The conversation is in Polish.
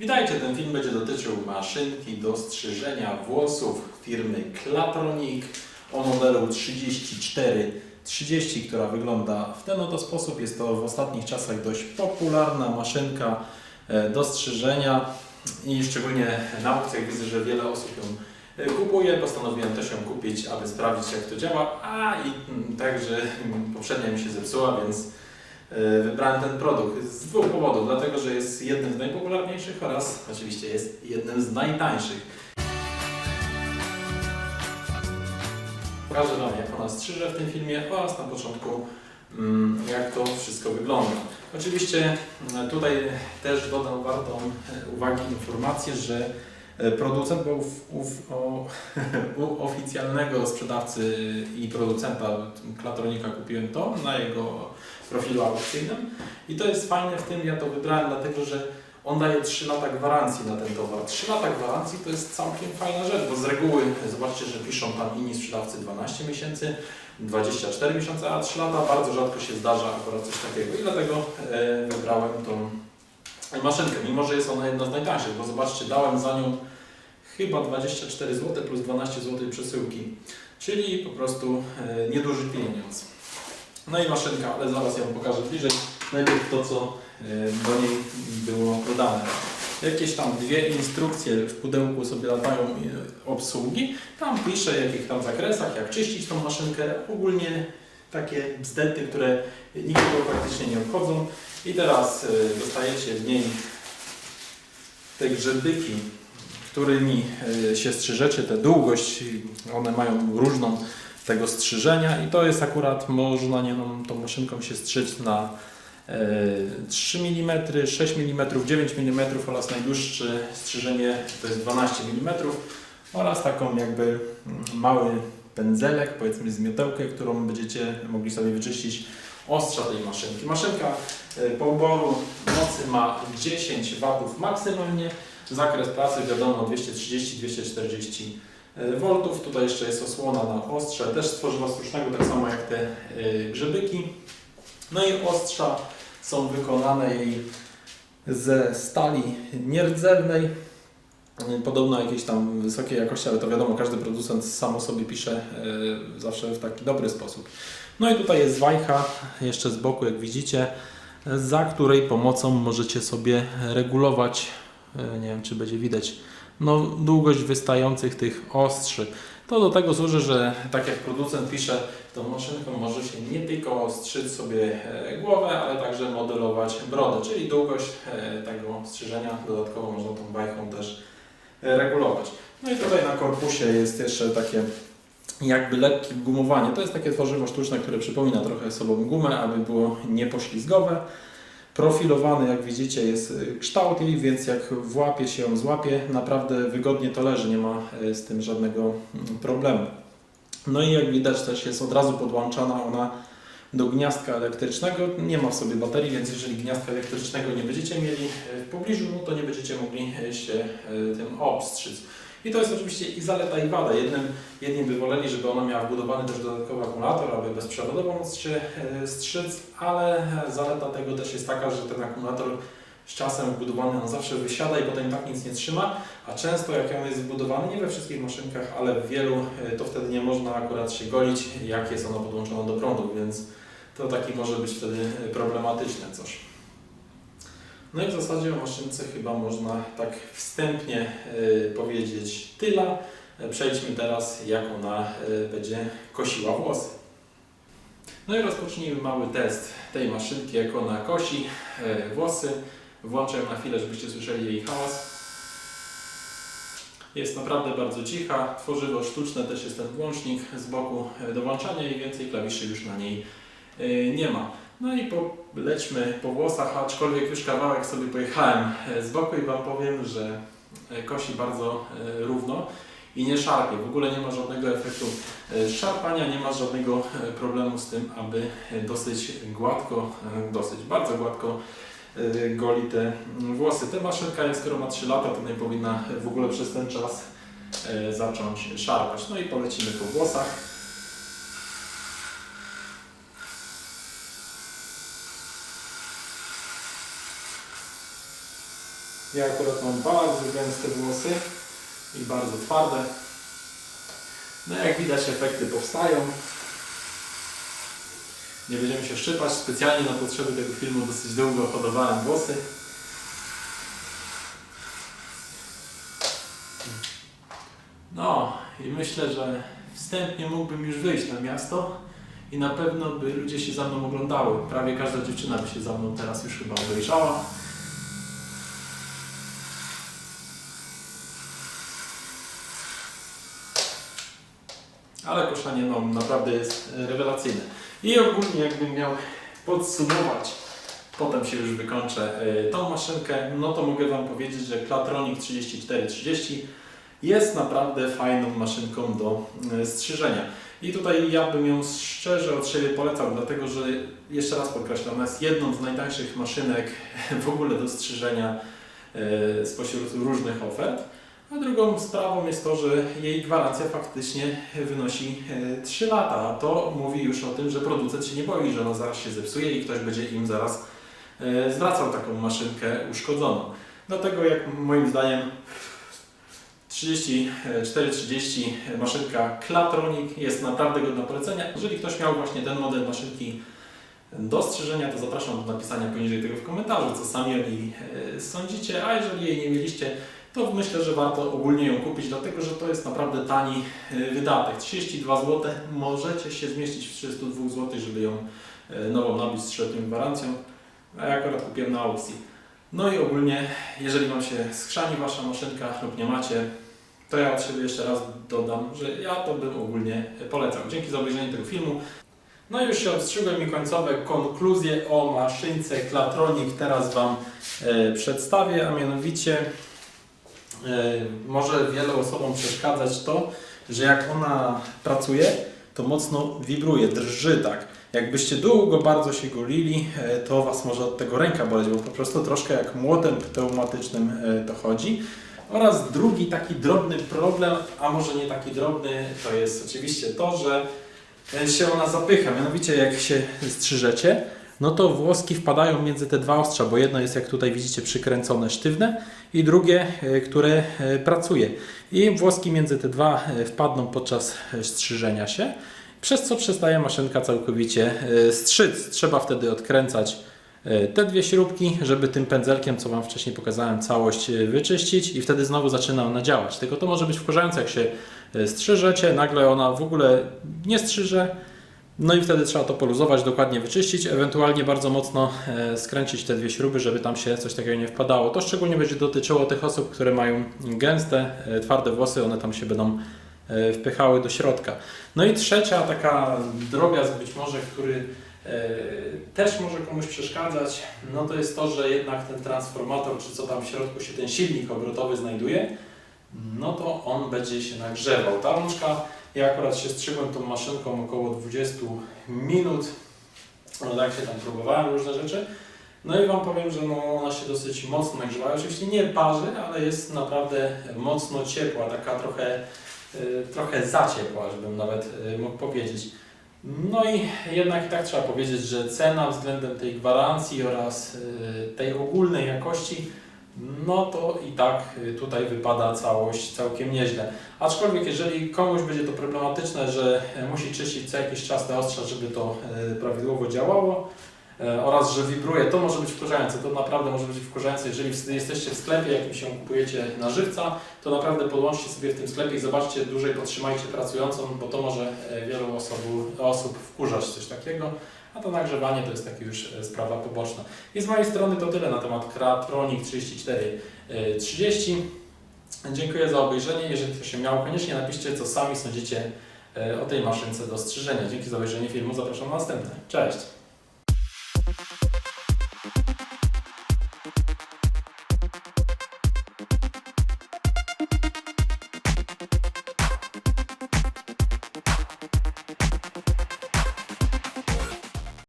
Witajcie, ten film będzie dotyczył maszynki do strzyżenia włosów firmy Klatronik o modelu 3430, która wygląda w ten oto sposób. Jest to w ostatnich czasach dość popularna maszynka e, do strzyżenia i szczególnie na aukcjach widzę, że wiele osób ją e, kupuje. Postanowiłem też ją kupić, aby sprawdzić jak to działa, a i mm, także mm, poprzednia mi się zepsuła, więc Wybrałem ten produkt z dwóch powodów. Dlatego, że jest jednym z najpopularniejszych oraz oczywiście jest jednym z najtańszych. Pokażę Wam, jak ona strzyże w tym filmie oraz na początku, mm, jak to wszystko wygląda. Oczywiście mm, tutaj też dodam wartą e, uwagi informację, że e, producent, bo ów, ów, o, u oficjalnego sprzedawcy i producenta Klatronika kupiłem to na jego profilu aukcyjnym i to jest fajne w tym, ja to wybrałem dlatego, że on daje 3 lata gwarancji na ten towar. 3 lata gwarancji to jest całkiem fajna rzecz, bo z reguły zobaczcie, że piszą tam inni sprzedawcy 12 miesięcy, 24 miesiące, a 3 lata bardzo rzadko się zdarza akurat coś takiego i dlatego e, wybrałem tą maszynkę, mimo że jest ona jedna z najtańszych, bo zobaczcie, dałem za nią chyba 24 zł plus 12 zł przesyłki, czyli po prostu e, nieduży pieniądz. No i maszynka, ale zaraz ją pokażę bliżej. Najpierw to, co e, do niej było dodane. Jakieś tam dwie instrukcje w pudełku sobie latają e, obsługi. Tam pisze, jakich tam zakresach, jak czyścić tą maszynkę. Ogólnie takie bzdety, które nikogo praktycznie nie obchodzą. I teraz e, dostajecie w niej te grzebyki, którymi e, się strzyżecie, tę długość, one mają różną tego strzyżenia i to jest akurat, można nie, no, tą maszynką się strzyć na e, 3 mm, 6 mm, 9 mm oraz najdłuższe strzyżenie to jest 12 mm oraz taką jakby mm, mały pędzelek, powiedzmy zmiotełkę, którą będziecie mogli sobie wyczyścić ostrza tej maszynki. Maszynka e, po uboru mocy ma 10 W maksymalnie, zakres pracy wiadomo 230-240 voltów. Tutaj jeszcze jest osłona na ostrze, też z tworzywa tak samo jak te y, grzebyki. No i ostrza są wykonane jej ze stali nierdzewnej. Y, Podobno jakiejś tam wysokiej jakości, ale to wiadomo, każdy producent sam o sobie pisze y, zawsze w taki dobry sposób. No i tutaj jest wajcha, jeszcze z boku jak widzicie, za której pomocą możecie sobie regulować, y, nie wiem czy będzie widać, no, długość wystających tych ostrzy. To do tego służy, że tak jak producent pisze, tą maszynką może się nie tylko strzyć sobie e, głowę, ale także modelować brodę, czyli długość e, tego strzyżenia dodatkowo można tą bajką też regulować. No i tutaj na korpusie jest jeszcze takie jakby lekkie gumowanie. To jest takie tworzywo sztuczne, które przypomina trochę sobą gumę, aby było niepoślizgowe. Profilowany, jak widzicie, jest y, kształt jej, więc jak włapie się ją złapie, naprawdę wygodnie to leży, nie ma y, z tym żadnego mm, problemu. No i jak widać też jest od razu podłączana ona do gniazdka elektrycznego. Nie ma w sobie baterii, więc jeżeli gniazdka elektrycznego nie będziecie mieli y, w pobliżu, no to nie będziecie mogli się tym obstrzyc. I to jest oczywiście i zaleta i wada. Jednym, jedni by woleli, żeby ona miała wbudowany też dodatkowy akumulator, aby bezprzewodowo móc się e, strzyc, ale zaleta tego też jest taka, że ten akumulator z czasem wbudowany on zawsze wysiada i potem tak nic nie trzyma, a często jak on jest wbudowany, nie we wszystkich maszynkach, ale w wielu, e, to wtedy nie można akurat się golić, jak jest ono podłączone do prądu, więc to taki może być wtedy problematyczne coś. No i w zasadzie o maszynce chyba można tak wstępnie y, powiedzieć tyle. Przejdźmy teraz, jak ona będzie kosiła włosy. No i rozpocznijmy mały test tej maszynki, jak ona kosi włosy. Włączę ją na chwilę, żebyście słyszeli jej hałas. Jest naprawdę bardzo cicha. Tworzywo sztuczne też jest ten włącznik z boku y, do włączania i więcej klawiszy już na niej y, nie ma. No i lećmy po włosach, aczkolwiek już kawałek sobie pojechałem e, z boku i Wam powiem, że e, kosi bardzo e, równo i nie szarpie. W ogóle nie ma żadnego efektu szarpania, nie ma żadnego problemu z tym, aby dosyć gładko, dosyć bardzo gładko goli te włosy. Ta maszynka, skoro ma 3 lata, to nie powinna w ogóle przez ten czas zacząć szarpać. No i polecimy po włosach. Ja akurat mam bardzo gęste włosy i bardzo twarde. No jak widać efekty powstają. Nie będziemy się szczypać. Specjalnie na potrzeby tego filmu dosyć długo hodowałem włosy. No i myślę, że wstępnie mógłbym już wyjść na miasto i na pewno by ludzie się za mną oglądały. Prawie każda dziewczyna by się za mną teraz już chyba obejrzała. Ale koszenie no, naprawdę jest rewelacyjne. I ogólnie jakbym miał podsumować, potem się już wykończę e, tą maszynkę, no to mogę Wam powiedzieć, że Klatronic 3430 jest naprawdę fajną maszynką do e, strzyżenia. I tutaj ja bym ją szczerze od siebie polecał, dlatego że jeszcze raz podkreślam, ona jest jedną z najtańszych maszynek w ogóle do strzyżenia e, spośród różnych ofert. A drugą sprawą jest to, że jej gwarancja faktycznie wynosi e, 3 lata. A to mówi już o tym, że producent się nie boi, że ona zaraz się zepsuje i ktoś będzie im zaraz e, zwracał taką maszynkę uszkodzoną. Dlatego jak moim zdaniem 34-30 maszynka Klatronic jest naprawdę godna polecenia. Jeżeli ktoś miał właśnie ten model maszynki do strzyżenia, to zapraszam do napisania poniżej tego w komentarzu, co sami o niej e, sądzicie, a jeżeli jej nie mieliście, to myślę, że warto ogólnie ją kupić, dlatego że to jest naprawdę tani e, wydatek. 32 zł, możecie się zmieścić w 32 zł, żeby ją e, nową nabyć z 3-letnią gwarancją, a ja akurat kupiłem na aukcji. No i ogólnie, jeżeli Wam się skrzani Wasza maszynka lub nie macie, to ja od siebie jeszcze raz dodam, że ja to bym ogólnie polecał. Dzięki za obejrzenie tego filmu. No już się obstrzygłem i końcowe konkluzje o maszynce Klatronic teraz Wam e, przedstawię, a mianowicie może wielu osobom przeszkadzać to, że jak ona pracuje, to mocno wibruje, drży tak. Jakbyście długo bardzo się golili, e, to Was może od tego ręka boleć, bo po prostu troszkę jak młotem pneumatycznym e, to chodzi. Oraz drugi taki drobny problem, a może nie taki drobny, to jest oczywiście to, że e, się ona zapycha. Mianowicie jak się strzyżecie, no to włoski wpadają między te dwa ostrza, bo jedno jest jak tutaj widzicie przykręcone sztywne i drugie, e, które e, pracuje. I włoski między te dwa e, wpadną podczas strzyżenia się, przez co przestaje maszynka całkowicie strzyc. Trzeba wtedy odkręcać te dwie śrubki, żeby tym pędzelkiem, co Wam wcześniej pokazałem, całość wyczyścić i wtedy znowu zaczyna ona działać. Tylko to może być wkurzające, jak się strzyżecie, nagle ona w ogóle nie strzyże, no i wtedy trzeba to poluzować, dokładnie wyczyścić, ewentualnie bardzo mocno e, skręcić te dwie śruby, żeby tam się coś takiego nie wpadało. To szczególnie będzie dotyczyło tych osób, które mają gęste, e, twarde włosy, one tam się będą e, wpychały do środka. No i trzecia taka drobiazg być może, który też może komuś przeszkadzać, no to jest to, że jednak ten transformator, czy co tam w środku się ten silnik obrotowy znajduje, no to on będzie się nagrzewał. Ta rączka, ja akurat się strzygłem tą maszynką około 20 minut, no tak się tam próbowałem różne rzeczy. No i Wam powiem, że no ona się dosyć mocno nagrzewa. Oczywiście nie parzy, ale jest naprawdę mocno ciepła, taka trochę, y, trochę za ciepła, żebym nawet y, mógł powiedzieć. No i jednak i tak trzeba powiedzieć, że cena względem tej gwarancji oraz y, tej ogólnej jakości, no to i tak y, tutaj wypada całość całkiem nieźle. Aczkolwiek jeżeli komuś będzie to problematyczne, że e, musi czyścić co jakiś czas te ostrza, żeby to e, prawidłowo działało e, oraz że wibruje, to może być wkurzające. To naprawdę może być wkurzające, jeżeli jesteście w sklepie, jakim się kupujecie na żywca, to naprawdę podłączcie sobie w tym sklepie i zobaczcie, dłużej potrzymajcie pracującą, bo to może wielu osób, osób wkurzać coś takiego. A to nagrzewanie to jest taka już e, sprawa poboczna. I z mojej strony to tyle na temat Kratronic 3430. Dziękuję za obejrzenie. Jeżeli ktoś się miał, koniecznie napiszcie, co sami sądzicie e, o tej maszynce do strzyżenia. Dzięki za obejrzenie filmu. Zapraszam na następne. Cześć!